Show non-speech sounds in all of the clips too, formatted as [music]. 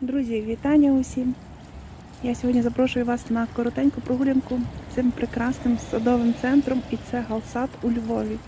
Друзі, вітання усім! Я сьогодні запрошую вас на коротеньку прогулянку цим прекрасним садовим центром і це Галсад у Львові.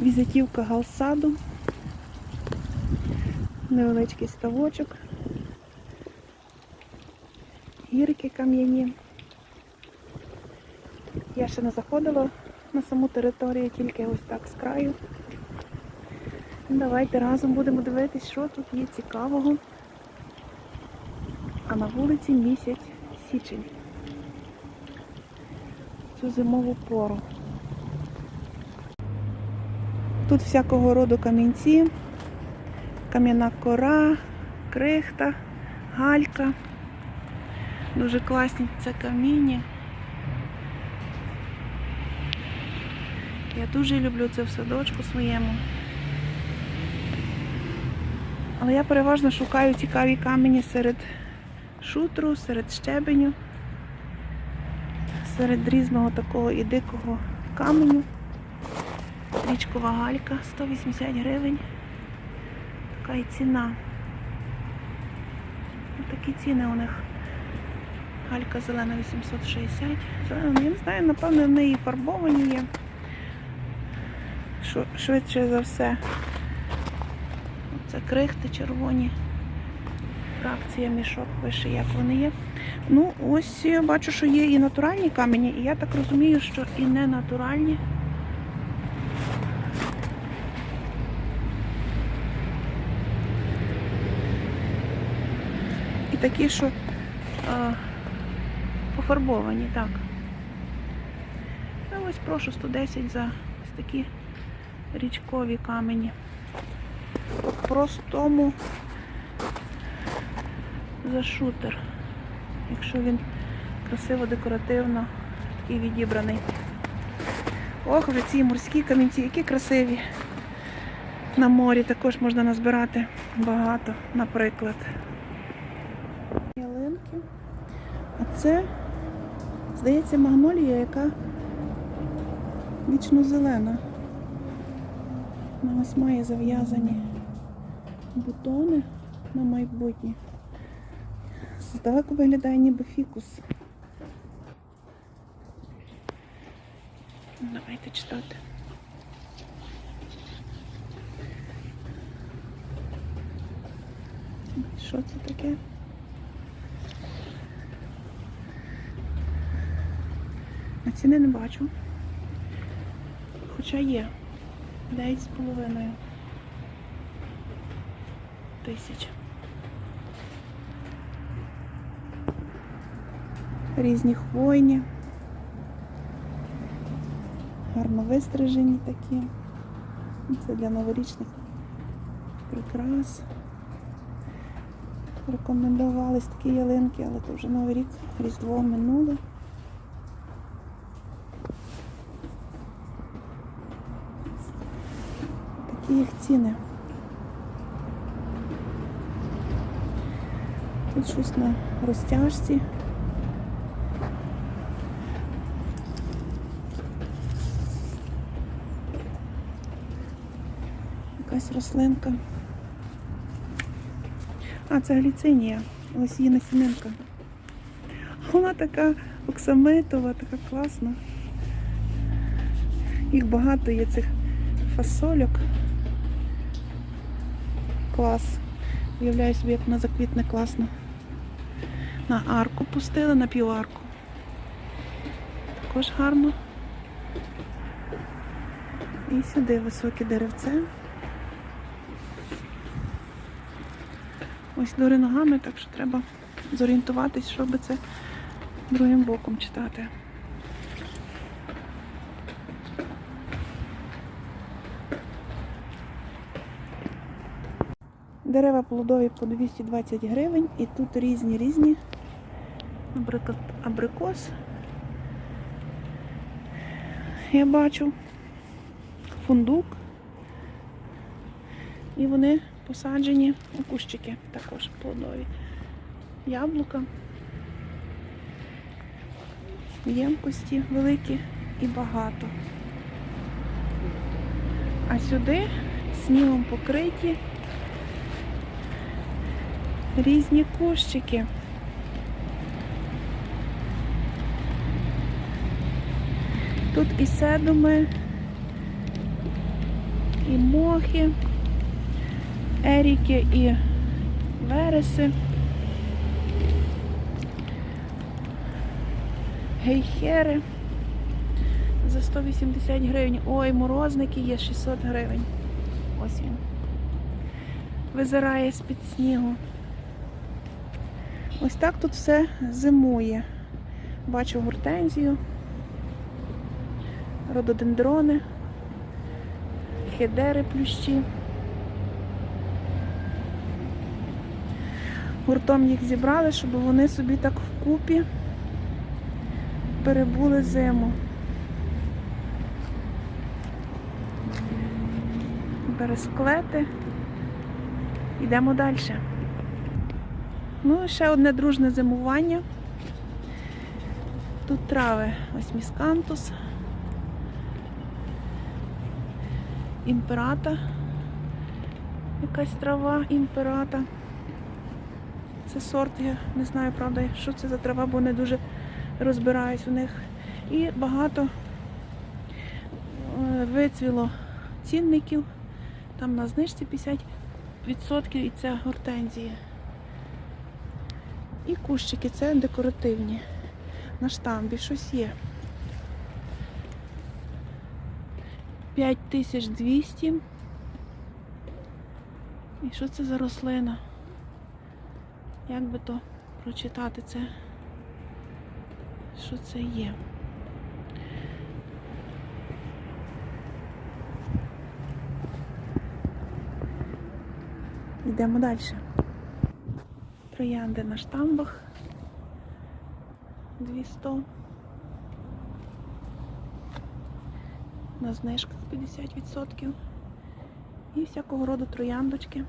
Візитівка Галсаду, невеличкий ставочок, гірки кам'яні. Я ще не заходила на саму територію, тільки ось так з краю. Давайте разом будемо дивитись, що тут є цікавого. А на вулиці місяць січень. Цю зимову пору. Тут всякого роду камінці, кам'яна кора, крихта, галька. Дуже класні це каміння. Я дуже люблю це в садочку своєму. Але я переважно шукаю цікаві камені серед шутру, серед щебеню, серед різного такого і дикого каменю. Річкова галька 180 гривень. Така і ціна. Ось Такі ціни у них. Галька зелена 860. Зелена, я не знаю, напевно, в неї фарбовані є. Швидше за все. Це крихти червоні. Фракція мішок пише, як вони є. Ну, ось я бачу, що є і натуральні камені, і я так розумію, що і не натуральні. І такі, що а, пофарбовані, так. Ну, ось прошу 110 за ось такі річкові камені простому за шутер. Якщо він красиво, декоративно такий відібраний. Ох, вже ці морські камінці, які красиві. На морі також можна назбирати багато, наприклад. Ялинки. А це, здається, магнолія, яка вічно зелена. Вона ось має зав'язані бутони на майбутнє. Здалеку виглядає ніби фікус. Давайте читати. Що це таке? А ціни не бачу. Хоча є. 9 з половиною тисяч. Різні хвойні. Гарно вистрижені такі. Це для новорічних прикрас. Рекомендувались такі ялинки, але то вже новий рік, Різдво минуле. Такі їх ціни. Тут щось на розтяжці. Якась рослинка. А, це гліцинія. Ось її насінинка. Вона така оксамитова, така класна. Їх багато є цих фасольок. Клас. Уявляю собі, як вона заквітне класно. На арку пустили, на піварку. Також гарно. І сюди високе деревце. Ось дори ногами, так що треба зорієнтуватись, щоб це другим боком читати. Дерева плодові по 220 гривень і тут різні різні. Наприклад, абрикос. Я бачу фундук. І вони посаджені у кущики також плодові. Яблука. Ємкості великі і багато. А сюди снігом покриті. Різні кущики. Тут і седуми, і мохи, еріки і вереси. Гейхери за 180 гривень. Ой, морозники є 600 гривень. Ось він. Визирає з-під снігу. Ось так тут все зимує. Бачу гортензію, рододендрони, хедери плющі. Гуртом їх зібрали, щоб вони собі так вкупі перебули зиму. Бересклети. Йдемо далі. Ну, ще одне дружне зимування. Тут трави ось міскантус, імперата, якась трава імперата. Це сорт, я не знаю, правда, що це за трава, бо не дуже розбираюсь у них. І багато е, вицвіло цінників. Там на знижці 50% і це гортензія. І кущики це декоративні. На штамбі щось є. 5200. І що це за рослина? Як би то прочитати це? Що це є? Йдемо далі. Троянди на штамбах. 200. На знижках 50%. І всякого роду трояндочки.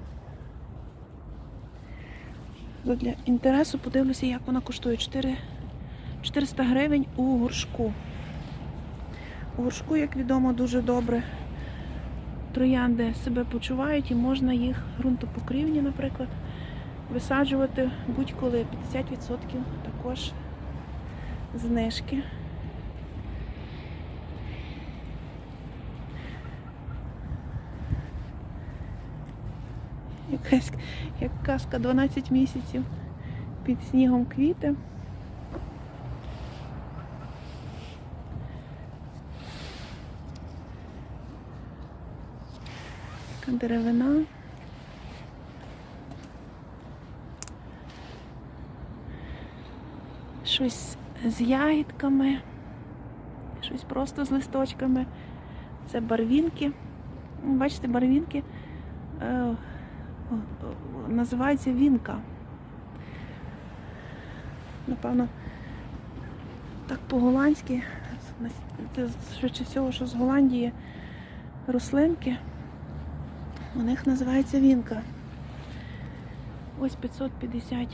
Для інтересу подивлюся, як вона коштує. 4, 400 гривень у горшку. У горшку, як відомо, дуже добре троянди себе почувають і можна їх ґрунтопокрівні, наприклад, висаджувати будь-коли 50% також знижки. Якась як казка 12 місяців під снігом квіти. Така деревина. Щось з ягідками, щось просто з листочками. Це барвінки. Бачите, барвінки е, називається вінка. Напевно, так по-голландськи. Це швидше всього, що з Голландії рослинки. У них називається вінка. Ось 550.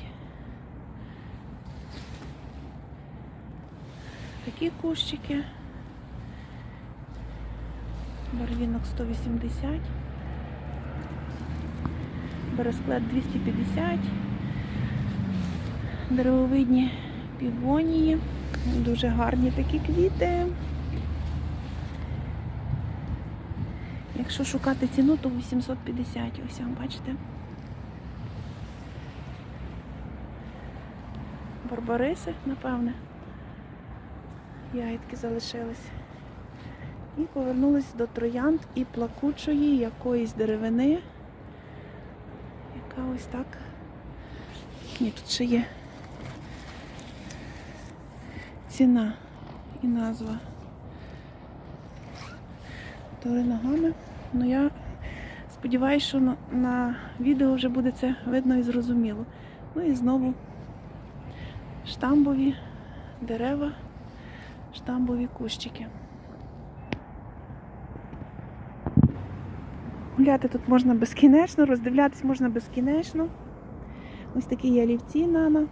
Такі кущики. Барвінок 180. Бересклет 250. Деревовидні півонії. Дуже гарні такі квіти. Якщо шукати ціну, то 850. Ось вам бачите. Барбариси, напевне. Ягідки залишились. І повернулись до троянд і плакучої якоїсь деревини. Яка ось так. Ні, тут ще є ціна і назва. Тори ногами. Ну я сподіваюся, що на, на відео вже буде це видно і зрозуміло. Ну і знову штамбові дерева, штамбові кущики. Гуляти тут можна безкінечно, роздивлятись можна безкінечно. Ось такі є олівці нано.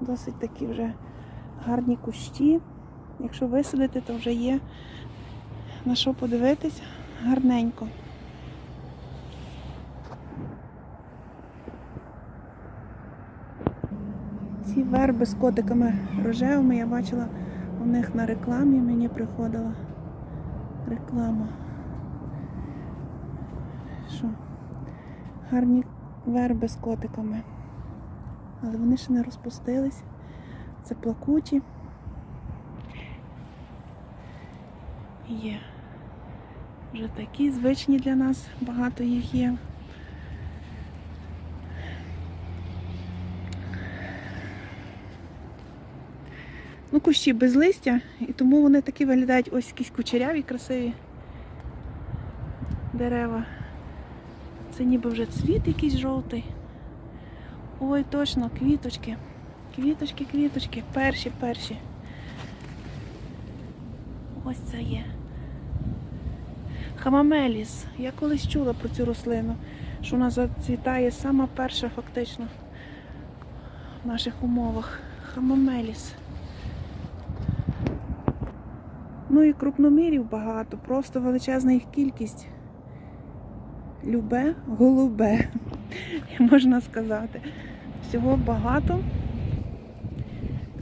Досить такі вже гарні кущі. Якщо висадити, то вже є на що подивитись гарненько. Ці верби з котиками рожевими я бачила у них на рекламі, мені приходила реклама. Що? Гарні верби з котиками. Але вони ще не розпустились. Це плакучі. Є. Вже такі звичні для нас, багато їх є. Ну, кущі без листя, і тому вони такі виглядають ось якісь кучеряві, красиві дерева. Це ніби вже цвіт якийсь жовтий. Ой, точно, квіточки. Квіточки, квіточки. Перші, перші. Ось це є. Хамамеліс. Я колись чула про цю рослину, що вона зацвітає сама перша фактично в наших умовах. Хамамеліс. Ну і крупномірів багато, просто величезна їх кількість. Любе, голубе, [laughs] можна сказати. Всього багато.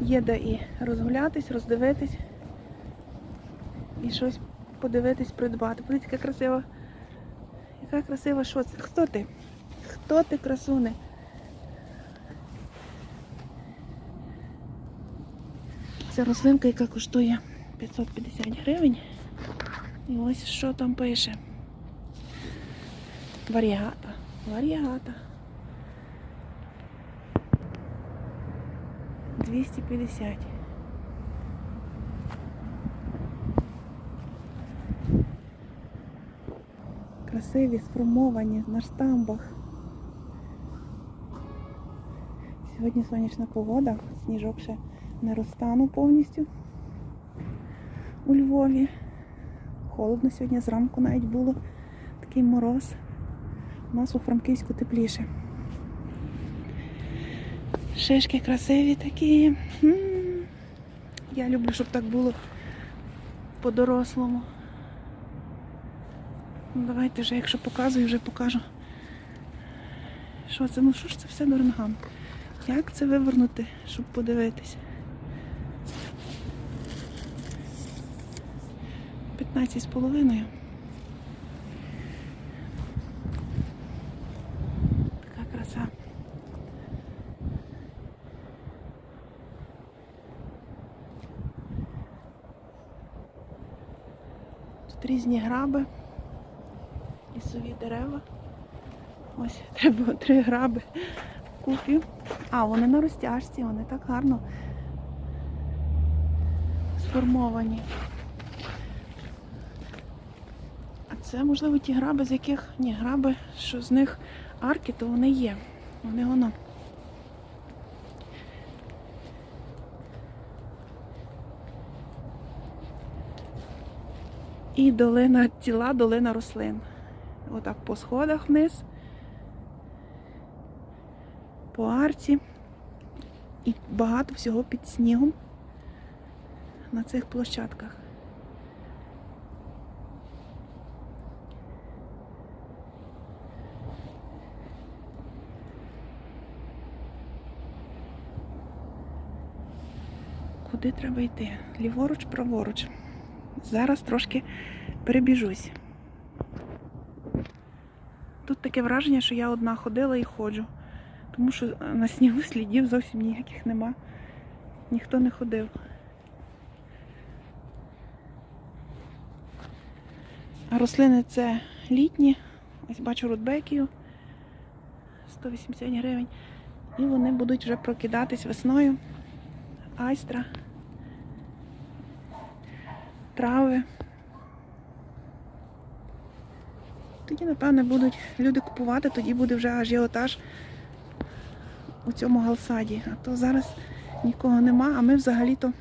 Є де і розгулятись, роздивитись, і щось подивитись, придбати. Подивіться, яка красива. Яка красива, що це? Хто ти? Хто ти, красуне? Це рослинка, яка коштує 550 гривень. І ось що там пише. Варіагата. Варіагата. 250. Красиві, сформовані на штамбах. Сьогодні сонячна погода, сніжок ще не розтанув повністю у Львові. Холодно сьогодні зранку навіть було такий мороз. У нас у Франківську тепліше. Шишки красиві такі. Я люблю, щоб так було по-дорослому. Ну, давайте вже, якщо показую, вже покажу. Що це? Ну що ж це все дорнган? Як це вивернути, щоб подивитись? 15 з половиною. Така краса. Тут різні граби, лісові дерева. Ось [laughs] треба три граби купив. А, вони на розтяжці, вони так гарно сформовані. А це, можливо, ті граби, з яких ні, граби, що з них арки, то вони є. Вони воно. І долина, ціла долина рослин. Отак по сходах вниз, по арці. І багато всього під снігом на цих площадках. Куди треба йти? Ліворуч, праворуч. Зараз трошки перебіжусь. Тут таке враження, що я одна ходила і ходжу, тому що на снігу слідів зовсім ніяких нема. Ніхто не ходив. А рослини це літні. Ось бачу рудбекію 180 гривень. І вони будуть вже прокидатись весною. Айстра, трави. Тоді, напевне, будуть люди купувати, тоді буде вже ажіотаж у цьому галсаді. А то зараз нікого нема, а ми взагалі-то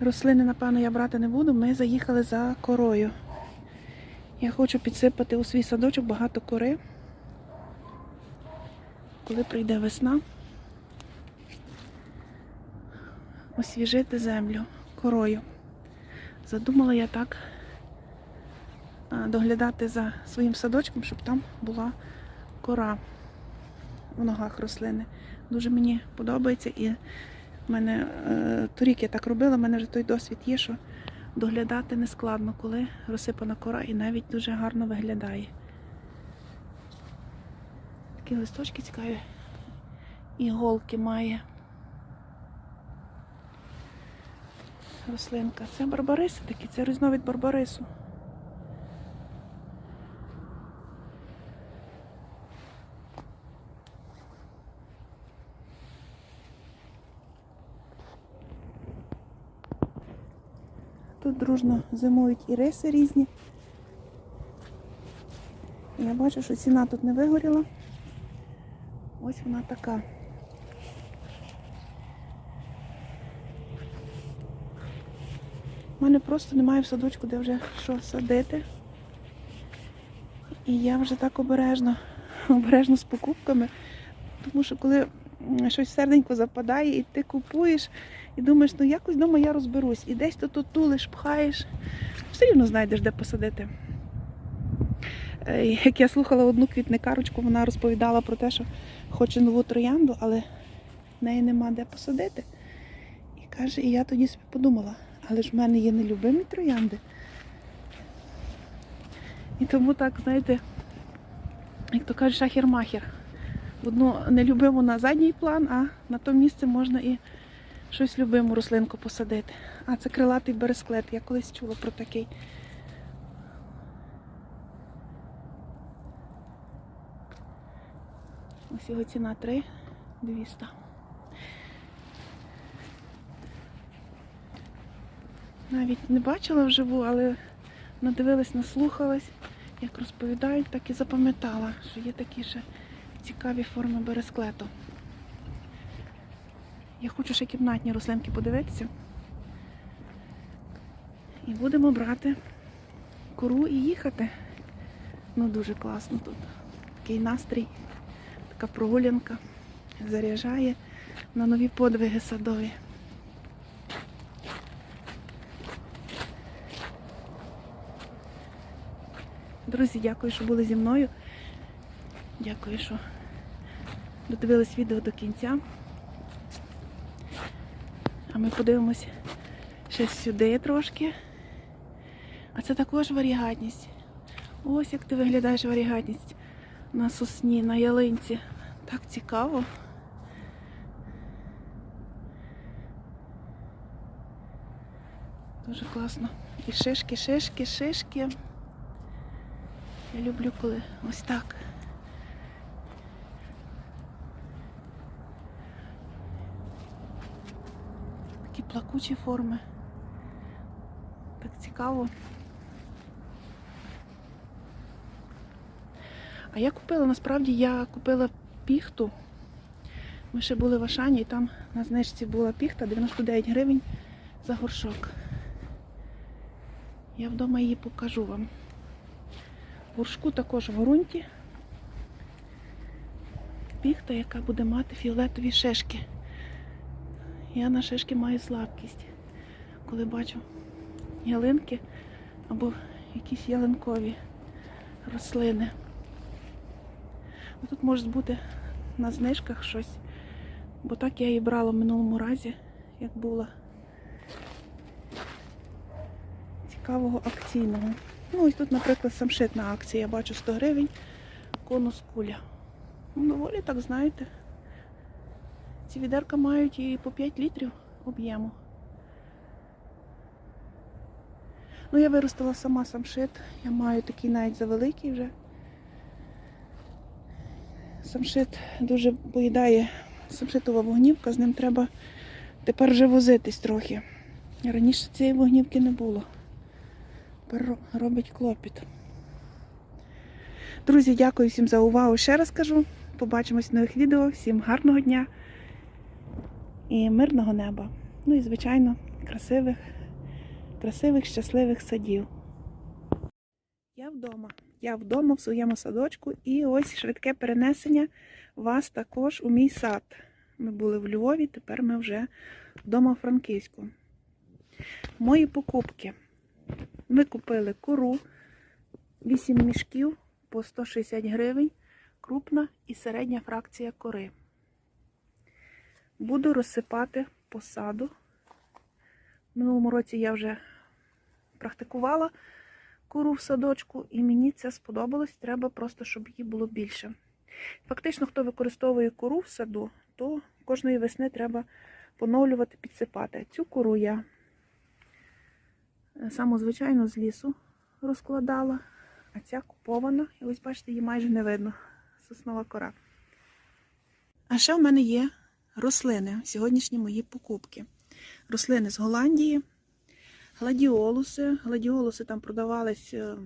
рослини, напевно, я брати не буду. Ми заїхали за корою. Я хочу підсипати у свій садочок багато кори. Коли прийде весна. освіжити землю корою. Задумала я так доглядати за своїм садочком, щоб там була кора в ногах рослини. Дуже мені подобається і в мене е, торік я так робила, в мене вже той досвід є, що доглядати не складно, коли розсипана кора і навіть дуже гарно виглядає. Такі листочки цікаві. Іголки має. Рослинка. Це барбариси такі, це різновид барбарису. Тут дружно зимують і риси різні. Я бачу, що ціна тут не вигоріла. Ось вона така. У мене просто немає в садочку, де вже що садити. І я вже так обережно, [laughs] обережно з покупками. Тому що коли щось серденько западає, і ти купуєш, і думаєш, ну якось вдома я розберусь. І десь то тулиш, пхаєш, все рівно знайдеш, де посадити. Як я слухала одну квітникарочку, вона розповідала про те, що хоче нову троянду, але в неї нема де посадити. І каже, і я тоді собі подумала, але ж в мене є нелюбимі троянди. І тому так, знаєте, як то каже, шахер-махер. Одну нелюбиму на задній план, а на то місце можна і щось любиму рослинку посадити. А це крилатий бересклет. Я колись чула про такий. Ось його ціна 3 200. Навіть не бачила вживу, але надивилась, наслухалась, як розповідають, так і запам'ятала, що є такі ще цікаві форми бересклету. Я хочу ще кімнатні рослинки подивитися. І будемо брати кору і їхати. Ну дуже класно тут. Такий настрій, така прогулянка заряджає на нові подвиги садові. Друзі, дякую, що були зі мною. Дякую, що додивились відео до кінця. А ми подивимось ще сюди трошки. А це також варігатність. Ось як ти виглядаєш варігатність на сосні, на ялинці. Так цікаво. Дуже класно. І шишки, шишки, шишки. Я люблю, коли ось так. Такі плакучі форми. Так цікаво. А я купила, насправді я купила піхту. Ми ще були в Ашані і там на знижці була піхта 99 гривень за горшок. Я вдома її покажу вам. Горшку також в ґрунті. Піхта, яка буде мати фіолетові шишки. Я на шишки маю слабкість, коли бачу ялинки або якісь ялинкові рослини. Тут може бути на знижках щось, бо так я її брала в минулому разі, як була цікавого акційного. Ну, ось тут, наприклад, самшитна акція. Я бачу 100 гривень, конус куля. Ну, доволі так, знаєте. Ці відерка мають і по 5 літрів об'єму. Ну, я виростила сама самшит. Я маю такий навіть завеликий вже. Самшит дуже поїдає самшитова вогнівка, з ним треба тепер вже возитись трохи. Раніше цієї вогнівки не було. Робить клопіт. Друзі, дякую всім за увагу. Ще раз кажу. Побачимось в нових відео. Всім гарного дня і мирного неба. Ну і, звичайно, красивих, красивих, щасливих садів. Я вдома. Я вдома в своєму садочку і ось швидке перенесення вас також у мій сад. Ми були в Львові, тепер ми вже вдома у Франківську. Мої покупки. Ми купили кору 8 мішків по 160 гривень, крупна і середня фракція кори. Буду розсипати по саду. В минулому році я вже практикувала куру в садочку, і мені це сподобалось. Треба просто, щоб її було більше. Фактично, хто використовує кору в саду, то кожної весни треба поновлювати, підсипати. Цю кору я саму звичайну з лісу розкладала, а ця купована. І ось бачите, її майже не видно. Соснова кора. А ще в мене є рослини, сьогоднішні мої покупки. Рослини з Голландії, гладіолуси. Гладіолуси там продавались, е,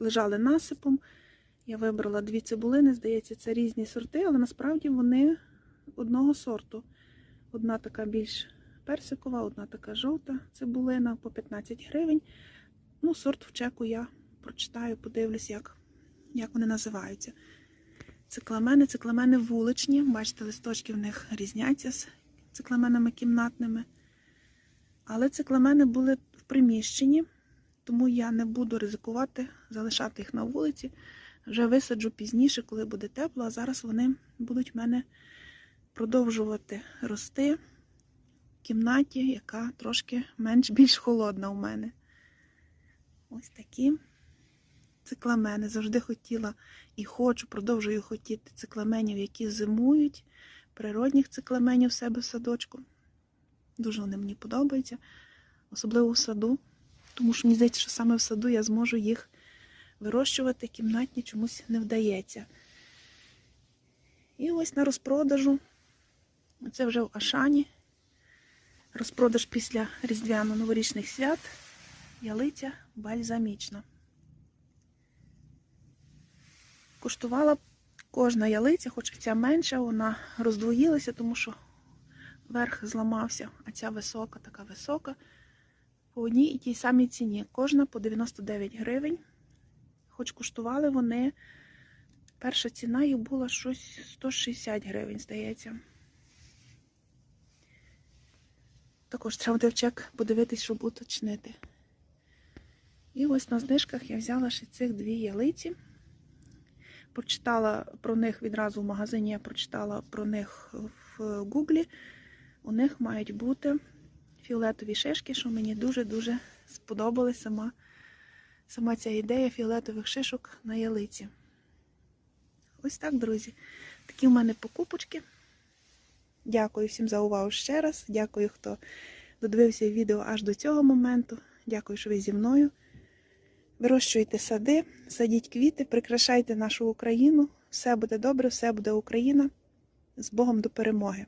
лежали насипом. Я вибрала дві цибулини, здається, це різні сорти, але насправді вони одного сорту. Одна така більш персикова, одна така жовта цибулина по 15 гривень. Ну, сорт в чеку я прочитаю, подивлюсь, як, як вони називаються. Цикламени, цикламени вуличні. Бачите, листочки в них різняться з цикламенами кімнатними. Але цикламени були в приміщенні, тому я не буду ризикувати залишати їх на вулиці. Вже висаджу пізніше, коли буде тепло, а зараз вони будуть в мене продовжувати рости кімнаті, яка трошки менш більш холодна у мене. Ось такі цикламени. Завжди хотіла і хочу, продовжую хотіти цикламенів, які зимують, природних цикламенів в себе в садочку. Дуже вони мені подобаються, особливо в саду, тому що мені здається, що саме в саду я зможу їх вирощувати, кімнатні чомусь не вдається. І ось на розпродажу. Це вже в Ашані. Розпродаж після різдвяно-новорічних свят. Ялиця бальзамічна. Коштувала кожна ялиця, хоч ця менша, вона роздвоїлася, тому що верх зламався, а ця висока, така висока. По одній і тій самій ціні. Кожна по 99 гривень. Хоч коштували вони, перша ціна їх була щось 160 гривень, здається. Також треба буде подивитись, щоб уточнити. І ось на знижках я взяла ще цих дві ялиці. Прочитала про них відразу в магазині, я прочитала про них в Гуглі. У них мають бути фіолетові шишки, що мені дуже-дуже сподобалась сама, сама ця ідея фіолетових шишок на ялиці. Ось так, друзі. Такі в мене покупочки. Дякую всім за увагу ще раз. Дякую, хто додивився відео аж до цього моменту. Дякую, що ви зі мною. Вирощуйте сади, садіть квіти, прикрашайте нашу Україну. Все буде добре, все буде Україна. З Богом до перемоги.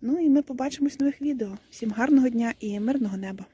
Ну і ми побачимось в нових відео. Всім гарного дня і мирного неба!